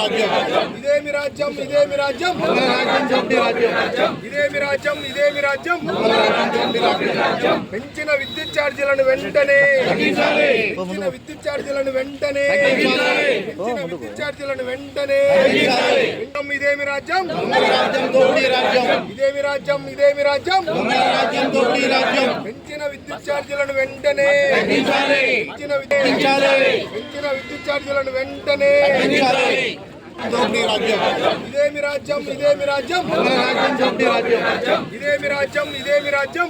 రాజ్యం ఇదేమి రాజ్యం ఇదేమి రాజ్యం. ఇదేమి రాజ్యం ఇదేమి రాజ్యం. పెంచిన విద్యుత్ ఛార్జీలను వెంటనే. పెంచిన విద్యుత్ ఛార్జీలను వెంటనే. పెంచిన విద్యుత్ ఛార్జీలను వెంటనే. ఇదేమి రాజ్యం. ఇదేమి రాజ్యం ఇదేమి రాజ్యం. పెంచిన విద్యుత్ ఛార్జీలను వెంటనే. పెంచిన విద్యుత్ ఛార్జీలను వెంటనే. రాజ్యం ఇదేమి రాజ్యం ఇదేమి రాజ్యం ఇదేమి రాజ్యం ఇదేమి రాజ్యం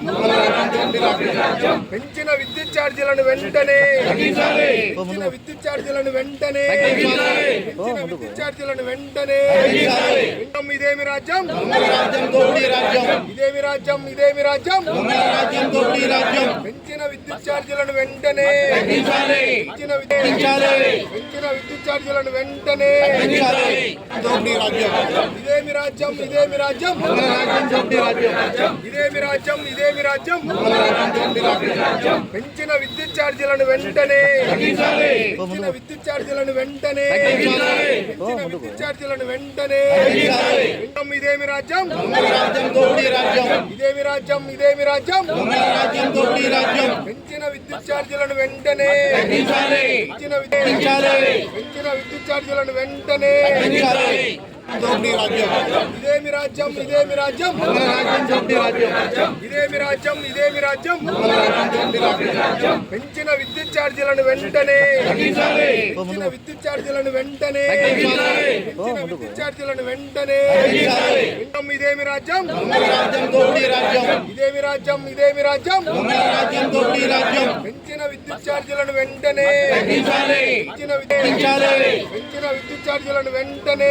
పెంచిన విద్యుత్ ఛార్జీలను వెంటనే పెంచిన విద్యుత్ ఛార్జీలను వెంటనే పెంచిన విద్యుత్ ఛార్జీలను వెంటనే ఇదేమి రాజ్యం ఇదేమి రాజ్యం ఇదేమి రాజ్యం రాజ్యం పెంచిన విద్యుత్ ఛార్జీలను వెంటనే పెంచిన పెంచిన విద్యుత్ ఛార్జీలను వెంటనే ఇదేమి రాజ్యం? ఇదేమి రాజ్యం? ఇదేమి రాజ్యం? ఇదేమి రాజ్యం? పెంచిన విద్యుత్ ఛార్జీలను వెంటనే పెంచిన విద్యుత్ ఛార్జీలను వెంటనే పెంచిన విద్యుత్ ఛార్జీలను వెంటనే ఇదేమి రాజ్యం? ఇదేమి రాజ్యం? ఇదేమి రాజ్యం? రాజ్యం చోటి రాజ్యం. పెంచిన విద్యుత్ ఛార్జీలను వెంటనే పెంచిన విద్యుత్ ఛార్జీలను వెంటనే. తగ్గించాలి రాజ్యం? ఇదేమి రాజ్యం? ఇదేమి రాజ్యం? మన రాజ్యం ఇదేమి రాజ్యం? ఇదేమి రాజ్యం? మన పెంచిన విద్యుత్ ఛార్జీలను వెంటనే తగ్గించాలి పెంచిన విద్యుత్ ఛార్జీలను వెంటనే పెంచిన విద్యుత్ ఛార్జీలను వెంటనే ఇదేమి రాజ్యం? రాజ్యం చోటి రాజ్యం ఇదేమి రాజ్యం? ఇదేమి రాజ్యం? రాజ్యం చోటి రాజ్యం పెంచిన విద్యుత్ ఛార్జీలను వెంటనే తగ్గించాలి పెంచిన విద్యుత్ తగ్గించాలి పెంచిన విద్యుత్ ఛార్జీలను వెంటనే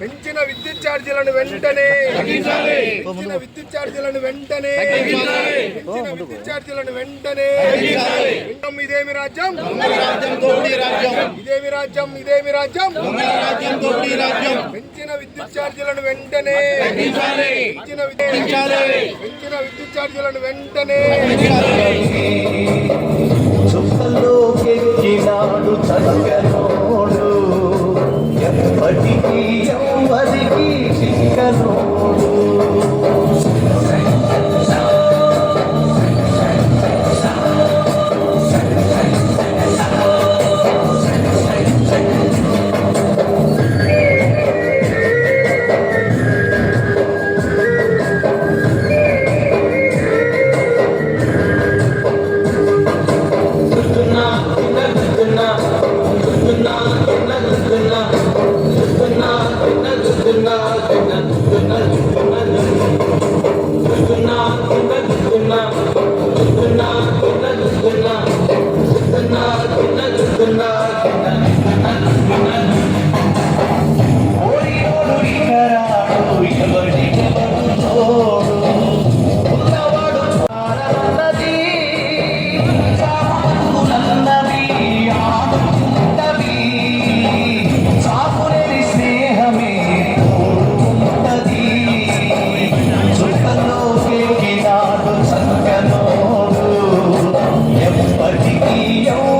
పెంచిన విద్యుత్ ఛార్జీలను వెంటనే. పెంచిన విద్యుత్ ఛార్జీలను వెంటనే. పెంచిన విద్యుత్ ఛార్జీలను వెంటనే. ఇదేమి రాజ్యం? ఇదేమి రాజ్యం? ఇదేమి రాజ్యం? పెంచిన విద్యుత్ ఛార్జీలను వెంటనే. పెంచిన పెంచిన విద్యుత్ ఛార్జీలను వెంటనే. చుక్కలోకెక్కినాడు చక్కనోడు mesmo. Partiglione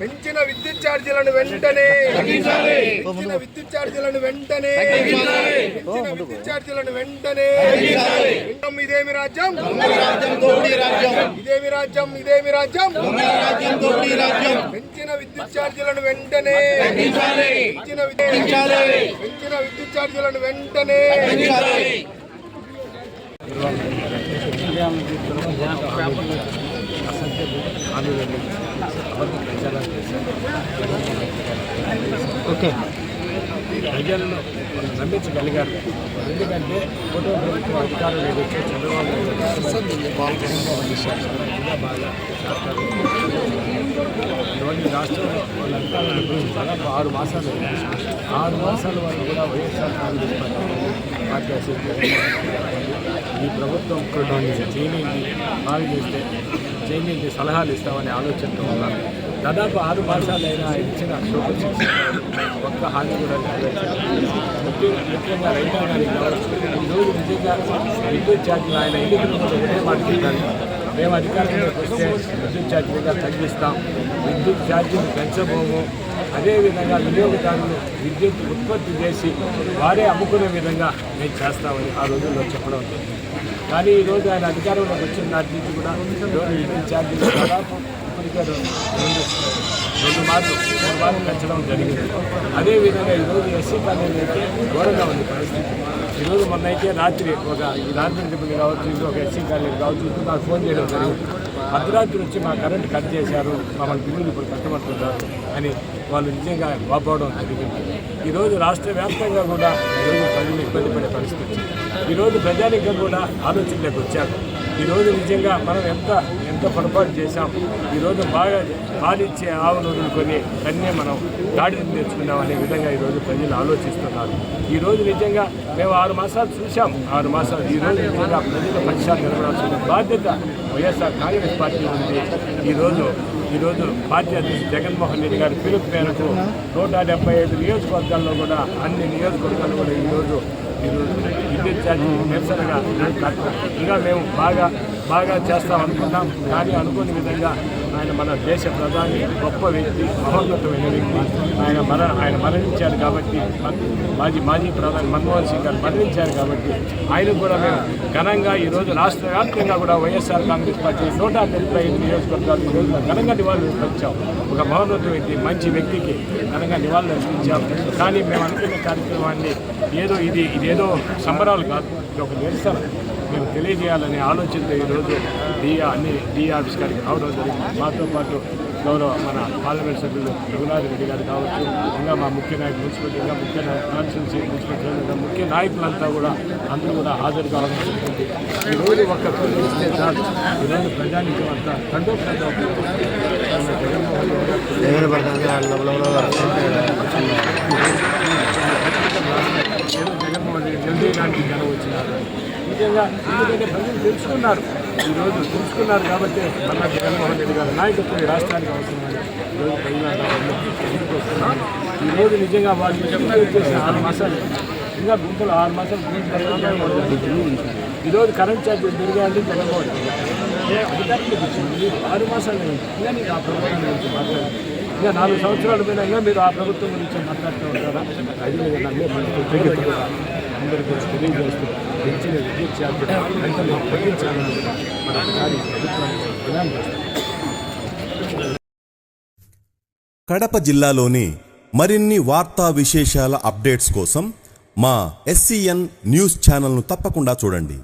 పెంచిన విద్యుత్ ఛార్జీలను వెంటనే. పెంచిన విద్యుత్ ఛార్జీలను వెంటనే. పెంచిన విద్యుత్ ఛార్జీలను వెంటనే. ఇదేమి రాజ్యం? ఇదేమి రాజ్యం? ఇదేమి రాజ్యం? పెంచిన విద్యుత్ ఛార్జీలను వెంటనే. తగ్గించాలి. పెంచిన విద్యుత్ తగ్గించాలి. పెంచిన విద్యుత్ ఓకే ప్రజలను నమ్మించగలిగారు ఎందుకంటే ఫోటో ప్రభుత్వం అధికారులు ఏదైతే చంద్రబాబు నాయుడు బాగా. ఈరోజు రాష్ట్రంలో వాళ్ళ అధికారుల గురించి దాదాపు ఆరు మాసాలు. ఆరు మాసాల వరకు కూడా వైఎస్ఆర్ కాంగ్రెస్ పార్టీ పార్టీ ఈ ప్రభుత్వం చేయనింది బాగా చేస్తే చేయనింది సలహాలు ఇస్తామనే ఆలోచనతో ఉన్నారు దాదాపు ఆరు భాషలైనా ఇచ్చిన సూపర్ సిక్స్ ఒక్క హామీ కూడా ముఖ్యంగా ముఖ్యంగా రైతాంగానికి ఈరోజు నిజంగా విద్యుత్ ఛార్జీలు ఆయన ఎన్నికల ముందు ఒకటే మాట చెప్పారు మేము అధికారంలోకి వస్తే విద్యుత్ ఛార్జీలుగా తగ్గిస్తాం. విద్యుత్ ఛార్జీలు పెంచబోము అదేవిధంగా వినియోగదారులు విద్యుత్ ఉత్పత్తి చేసి వారే అమ్ముకునే విధంగా మేము చేస్తామని ఆ రోజుల్లో చెప్పడం జరిగింది కానీ ఈరోజు ఆయన అధికారంలోకి వచ్చిన నాటి నుంచి కూడా ఈరోజు విద్యుత్ ఛార్జీలు దాదాపు ఇప్పటికే రెండు రెండు మార్లు మూడు మార్లు పెంచడం జరిగింది. అదేవిధంగా ఈరోజు ఎస్సీ కాలేజీ అయితే ఘోరంగా ఉంది పరిస్థితి. ఈరోజు మొన్న అయితే రాత్రి ఒక రాత్రి ట్రిపుల్ కావచ్చు ఇది ఒక ఎస్సీ కాలేజీ కావచ్చు ఇప్పుడు నాకు ఫోన్ చేయడం జరిగింది. అర్ధరాత్రి వచ్చి మా కరెంట్ కట్ చేశారు మమ్మల్ని బిల్లులు ఇప్పుడు కట్టమంటున్నారు అని వాళ్ళు నిజంగా వాపోవడం జరిగింది. ఈరోజు రాష్ట్ర వ్యాప్తంగా కూడా ఈరోజు ప్రజలు ఇబ్బంది పడే పరిస్థితి. వచ్చింది ఈరోజు ప్రజానికం కూడా ఆలోచనలోకి వచ్చారు. ఈరోజు నిజంగా మనం ఎంత ఎంతో పొరపాటు చేశాం ఈరోజు బాగా పాలిచ్చే ఆవును వదులుకొని కన్నే మనం గాడిని తెచ్చుకున్నాం అనే విధంగా ఈరోజు ప్రజలు ఆలోచిస్తున్నారు. ఈరోజు నిజంగా మేము ఆరు మాసాలు చూసాం ఆరు మాసాలు ఈరోజు నిజంగా ప్రజల పక్షాలు నిలబడాల్సిన బాధ్యత వైఎస్ఆర్ కాంగ్రెస్ పార్టీ ఉంది. ఈరోజు ఈరోజు పార్టీ అధ్యక్షుడు జగన్మోహన్ రెడ్డి గారి పిలుపు మేరకు నూట డెబ్బై ఐదు నియోజకవర్గాల్లో కూడా అన్ని నియోజకవర్గాలు కూడా ఈరోజు ఈరోజు విద్యుత్ ఛార్జీ నిరసనగా ఇంకా మేము బాగా బాగా చేస్తాం అనుకున్నాం కానీ అనుకోని విధంగా ఆయన మన దేశ ప్రధాని గొప్ప వ్యక్తి మహోన్నతమైన వ్యక్తి. ఆయన మర ఆయన మరణించారు కాబట్టి మాజీ మాజీ ప్రధాని మన్మోహన్ సింగ్ గారు మరణించారు కాబట్టి ఆయన కూడా మేము ఘనంగా ఈరోజు రాష్ట్ర వ్యాప్తంగా కూడా వైఎస్ఆర్ కాంగ్రెస్ పార్టీ నూట డెబ్బై ఐదు నియోజకవర్గాలు ఈరోజు ఘనంగా నివాళులు అర్పించాం ఒక మహోన్నత వ్యక్తి మంచి వ్యక్తికి ఘనంగా నివాళులు అర్పించాం కానీ మేము అనుకున్న కార్యక్రమాన్ని ఏదో ఇది ఇదేదో సంబరాలు కాదు. ఇది ఒక నిరసన. మేము తెలియజేయాలనే ఆలోచనతో ఈరోజు డిఆ అన్ని డిఆ ఆఫీస్ గారికి రావడం జరిగింది. మాతో పాటు గౌరవ మన పార్లమెంట్ సభ్యులు రఘునాథ్ రెడ్డి గారు కావచ్చు ఇంకా మా ముఖ్య నాయకులు మున్సిపల్ ఇంకా ముఖ్య కాన్స్టిట్యూన్సీ మున్సిపల్ చైర్మన్ ముఖ్య నాయకులంతా కూడా అందరూ కూడా హాజరు కావడం జరిగింది ఈరోజు ఒక రోజు చాలు ఈరోజు ప్రజానికం అంతా తండోపంతో జగన్మోహన్ రెడ్డి జగన్మోహన్ రెడ్డి జల్దీ గారికి జనం వచ్చినారు. నిజంగా ఎందుకంటే ప్రజలు తెలుసుకున్నారు. ఈరోజు తెలుసుకున్నారు కాబట్టి మన జగన్మోహన్ రెడ్డి గారు నాయకత్వం ఈ రాష్ట్రానికి అవసరమని ఈరోజు ప్రజలంతా ఈరోజు నిజంగా వాళ్ళు చెప్పిన చేసిన ఆరు మాసాలు ఇంకా గుంపులు ఆరు మాసాలు పూర్తి ఈరోజు కరెంట్ ఛార్జీలు పెరిగాయంటే జగన్మోహన్ రెడ్డి గారు. అధికారులకు ఇచ్చింది? ఆరు మాసాలు ఇంకా నీకు ఆ ప్రభుత్వం గురించి మాట్లాడాలి ఇంకా నాలుగు సంవత్సరాలు పోయినా ఇంకా మీరు ఆ ప్రభుత్వం గురించి మాట్లాడుతూ ఉంటారా? అది అందరికీ నమ్మే మనకు తెలియజేస్తూ పెంచిన విద్యుత్ ఛార్జీలు వెంటనే తగ్గించాలని కూడా మన ఒకసారి ప్రభుత్వానికి డిమాండ్ చేస్తాం కడప జిల్లాలోని మరిన్ని వార్తా విశేషాల అప్డేట్స్ కోసం మా ఎస్సీఎన్ న్యూస్ ఛానల్ను తప్పకుండా చూడండి.